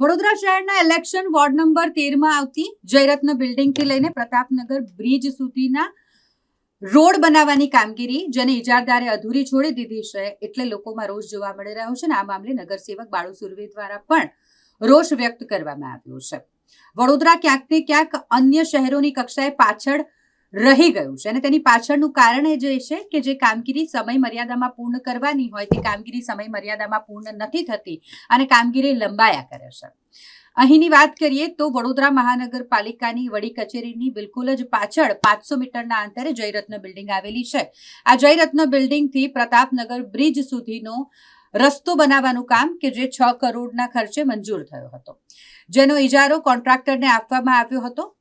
વડોદરા શહેરના election ward number તેરમાં આવતી જયરત્ન બિલ્ડિંગથી લઈને પ્રતાપનગર બ્રિજ સુધીના રોડ બનાવવાની કામગીરી, જેને ઇજારદારે અધૂરી છોડી દીધી છે, એટલે લોકોમાં રોષ જોવા મળી રહ્યો છે અને આ મામલે નગરસેવક બાળુ સુરવે દ્વારા પણ રોષ વ્યક્ત કરવામાં આવ્યો છે. વડોદરા ક્યાંક ને ક્યાંક અન્ય શહેરોની કક્ષાએ પાછળ રહી ગયું છે. અને તેની પાછળનું કારણ એ જે છે કે જે કામગીરી સમય મર્યાદામાં પૂર્ણ કરવાની હોય તે કામગીરી સમય મર્યાદામાં પૂર્ણ નથી થતી અને કામગીરી લંબાયા કરે છે. અહીંની વાત કરીએ તો વડોદરા મહાનગરપાલિકાની વડી કચેરીની બિલકુલ જ પાછળ પાંચસો મીટરના અંતરે જયરત્ન બિલ્ડિંગ આવેલી છે. આ જયરત્ન બિલ્ડિંગથી પ્રતાપનગર બ્રિજ સુધીનો રસ્તો બનાવવાનું કામ કે જે છ કરોડના ખર્ચે મંજૂર થયો હતો. જેનો ઇજારો કોન્ટ્રાક્ટરને આપવામાં આવ્યો હતો.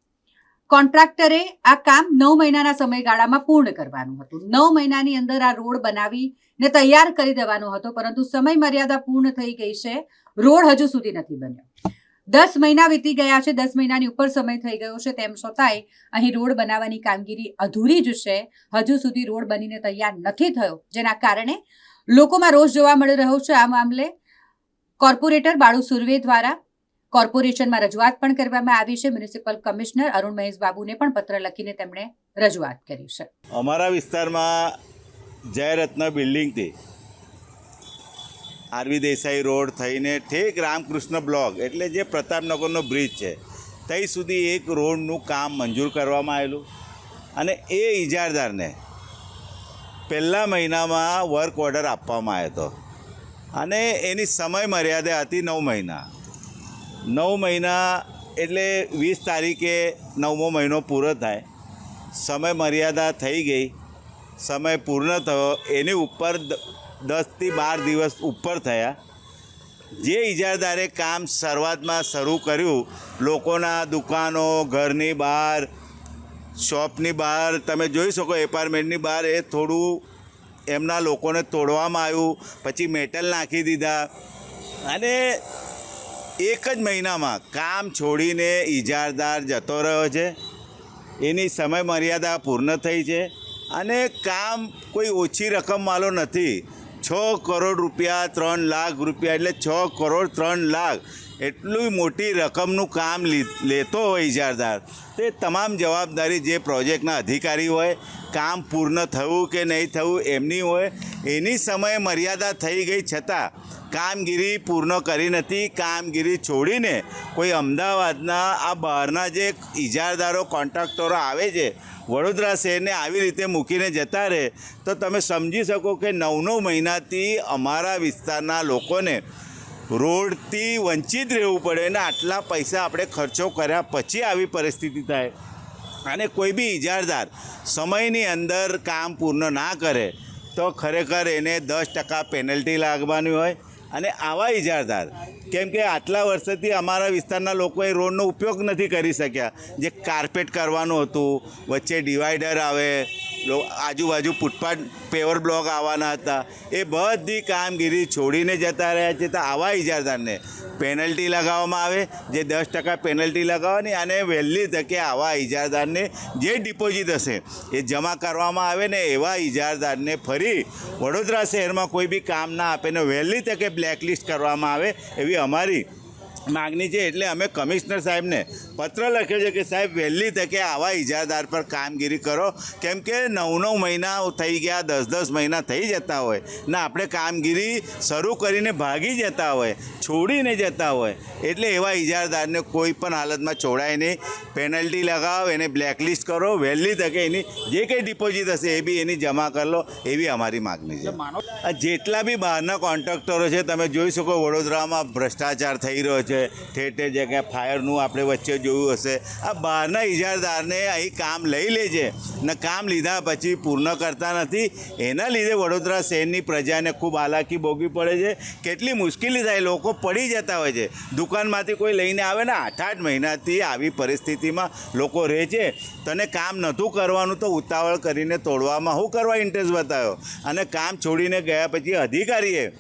કોન્ટ્રાક્ટરે આ કામ નવ મહિનાના સમયગાળામાં પૂર્ણ કરવાનું હતું. નવ મહિનાની અંદર આ રોડ બનાવીને તૈયાર કરી દેવાનો હતો, પરંતુ સમય મર્યાદા પૂર્ણ થઈ ગઈ છે. રોડ હજુ સુધી નથી બન્યો. દસ મહિના વીતી ગયા છે, દસ મહિનાની ઉપર સમય થઈ ગયો છે, તેમ છતાંય અહીં રોડ બનાવવાની કામગીરી અધૂરી જ છે. હજુ સુધી રોડ બનીને તૈયાર નથી થયો, જેના કારણે લોકોમાં રોષ જોવા મળી રહ્યો છે. આ મામલે કોર્પોરેટર બાળુ સુરવે દ્વારા કોર્પોરેશનમાં રજૂઆત પણ કરવામાં આવી છે. મ્યુનિસિપલ કમિશનર અરુણ મહેશ બાબુને પણ પત્ર લખીને તેમણે રજૂઆત કરી છે. અમારા વિસ્તારમાં જયરત્ન બિલ્ડિંગથી આરવી દેસાઈ રોડ થઈને ઠેક રામકૃષ્ણ બ્લોક એટલે જે પ્રતાપનગરનો બ્રિજ છે ત્યાં સુધી એક રોડનું કામ મંજૂર કરવામાં આવેલું અને એ ઇજારદારને પહેલા મહિનામાં વર્ક ઓર્ડર આપવામાં આવ્યો હતો. અને એની સમય મર્યાદા હતી નવ મહિના. નવ મહિના એટલે વીસ તારીખે નવમો મહિનો પૂરો થાય. સમય મર્યાદા થઈ ગઈ. સમય પૂર્ણ થયો. એની ઉપર દસથી બાર દિવસ ઉપર થયા. જે ઇજારદારે કામ શરૂઆતમાં શરૂ કર્યું, લોકોના દુકાનો, ઘરની બહાર, શોપની બહાર, તમે જોઈ શકો એપાર્ટમેન્ટની બહાર એ થોડું એમના લોકોને તોડવામાં આવ્યું, પછી મેટલ નાખી દીધા. અને એક જ મહિનામાં કામ છોડીને ઇજારદાર જતો રહ્યો છે. એની સમય મર્યાદા પૂર્ણ થઈ છે અને કામ કોઈ ઓછી રકમવાળો નથી. છ કરોડ રૂપિયા, ત્રણ લાખ રૂપિયા એટલે છ કરોડ ત્રણ લાખ. એટલી મોટી રકમનું કામ લેતો હોય ઇજારદાર. તે તમામ જવાબદારી જે પ્રોજેક્ટના અધિકારી હોય, કામ પૂર્ણ થયું કે નહીં થયું એમની હોય, એની સમય મર્યાદા થઈ ગઈ છતાં કામગીરી પૂર્ણ કરી નથી. કામગીરી છોડીને કોઈ અમદાવાદના આ બહારના જે ઇજારદારો, કોન્ટ્રાક્ટરો આવે છે વડોદરા શહેરને આવી રીતે મૂકીને જતા રહે, તો તમે સમજી શકો કે નવ નવ મહિનાથી અમારા વિસ્તારના લોકોને રોડથી વંચિત રહેવું પડે અને આટલા પૈસા આપણે ખર્ચો કર્યા પછી આવી પરિસ્થિતિ થાય. અને કોઈ બી ઇજારદાર સમયની અંદર કામ પૂર્ણ ના કરે, તો ખરેખર એને દસ ટકા પેનલ્ટી લાગવાની હોય અને આવા ઇજારદાર કેમ કે આટલા વર્ષોથી અમારા વિસ્તારના લોકોએ રોડનો ઉપયોગ નથી કરી શક્યા. જે કાર્પેટ કરવાનું હતું, વચ્ચે ડિવાઈડર આવે આજુબાજુ ફૂટપાથ, પેવર બ્લોક આવવાના હતા. એ બધી કામગીરી છોડીને જતા રહ્યા છે, તો આવા ઇજારદારને પેનલ્ટી લગાવવામાં આવે, જે દસ ટકા પેનલ્ટી લગાવવાની અને વહેલી તકે આવા ઇજારદારને જે ડિપોઝિટ હશે, એ જમા કરવામાં આવે ને એવા ઇજારદારને ફરી વડોદરા શહેરમાં કોઈ બી કામ ના આપે ને વહેલી તકે બ્લેકલિસ્ટ કરવામાં આવે, એવી અમારી માગણી છે એટલે અમે કમિશનર સાહેબને પત્ર લખ્યો છે કે સાહેબ, વહેલી તકે આવા ઇજાદાર પર કામગીરી કરો. કેમ કે નવ નવ મહિના થઈ ગયા, દસ દસ મહિના થઈ જતા હોય. ને આપણે કામગીરી શરૂ કરીને ભાગી જતા હોય છોડીને જતા હોય. એટલે એવા ઇજારદારને કોઈ પણ હાલતમાં છોડાય નહીં. પેનલ્ટી લગાવો, એને બ્લેકલિસ્ટ કરો. વહેલી તકે એની જે કંઈ ડિપોઝિટ હશે એ બી એની જમા કરી લો. એવી અમારી માગણી છે. જેટલા બી બહારના કોન્ટ્રાક્ટરો છે, તમે જોઈ શકો વડોદરામાં ભ્રષ્ટાચાર થઈ રહ્યો છે. ઠેર ઠેર જગ્યાએ ફાયરનું આપણે વચ્ચે જોયું હશે. આ બહારના ઇજારદારને અહીં કામ લઈ લે છે ને કામ લીધા પછી પૂર્ણ કરતા નથી. એના લીધે વડોદરા શહેરની પ્રજાને ખૂબ હાલાકી ભોગવી પડે છે. કેટલી મુશ્કેલી થાય, લોકો પડી જતા હોય છે. દુકાનમાંથી કોઈ લઈને આવે ને આઠ આઠ મહિનાથી આવી પરિસ્થિતિમાં લોકો રહે છે. તને કામ નહોતું કરવાનું તો ઉતાવળ કરીને તોડવામાં શું કરવા ઇન્ટરેસ્ટ બતાવ્યો? અને કામ છોડીને ગયા પછી અધિકારીએ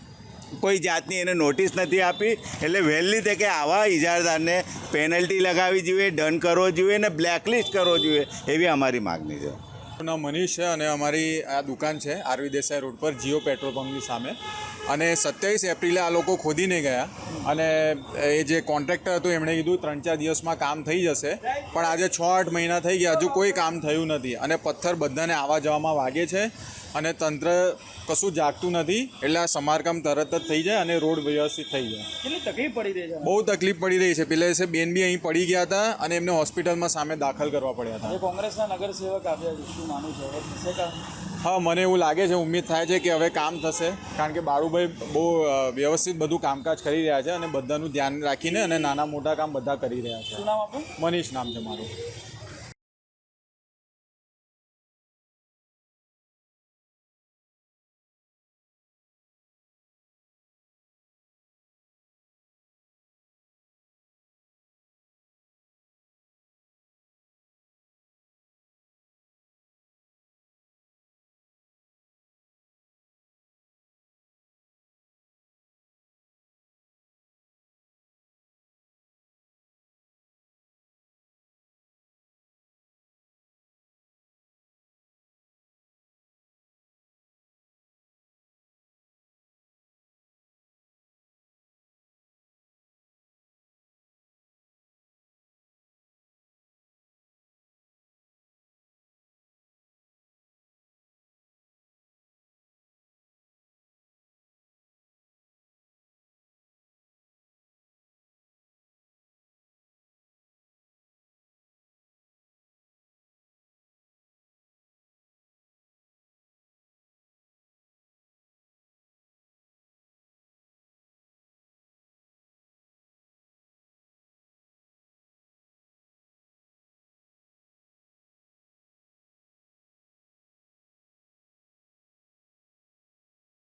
કોઈ જાતની એને નોટિસ નથી આપી. એટલે વહેલી તકે આવા ઇજારદારને પેનલ્ટી લગાવવી જોઈએ ડન કરવો જોઈએ અને બ્લેકલિસ્ટ કરવો જોઈએ, એવી અમારી માગણી છે. નામ મનીષ છે અને અમારી આ દુકાન છે આરવી દેસાઈ રોડ પર, જીઓ પેટ્રોલ પંપની સામે. અને સત્યાવીસ એપ્રિલે આ લોકો ખોદીને ગયા. અને એ જે કોન્ટ્રાક્ટર હતું, એમણે કીધું ત્રણ ચાર દિવસમાં કામ થઈ જશે. પણ આજે છ આઠ મહિના થઈ ગયા, હજુ કોઈ કામ થયું નથી. અને પથ્થર બધાને આવવા જવામાં વાગે છે. અને તંત્ર કશું જાગતું નથી એટલે આ સમારકામ તરત જ થઈ જાય અને રોડ વ્યવસ્થિત થઈ જાય. કેટલી તકલીફ પડી રહી છે? બહુ તકલીફ પડી રહી છે. પેલે છે બેન બી અહીં પડી ગયા હતા અને એમને હોસ્પિટલમાં સામે દાખલ કરવા પડ્યા હતા. કોંગ્રેસના નગરસેવક આવ્યા છે. શું માનું છે? હા મને એવું લાગે છે ઉમ્મીદ થાય છે કે હવે કામ થશે. કારણ કે બાળુભાઈ બહુ વ્યવસ્થિત બધું કામકાજ કરી રહ્યા છે અને બધાનું ધ્યાન રાખીને અને નાના મોટા કામ બધા કરી રહ્યા છે. શું નામ આપણું મનીષ નામ છે મારું.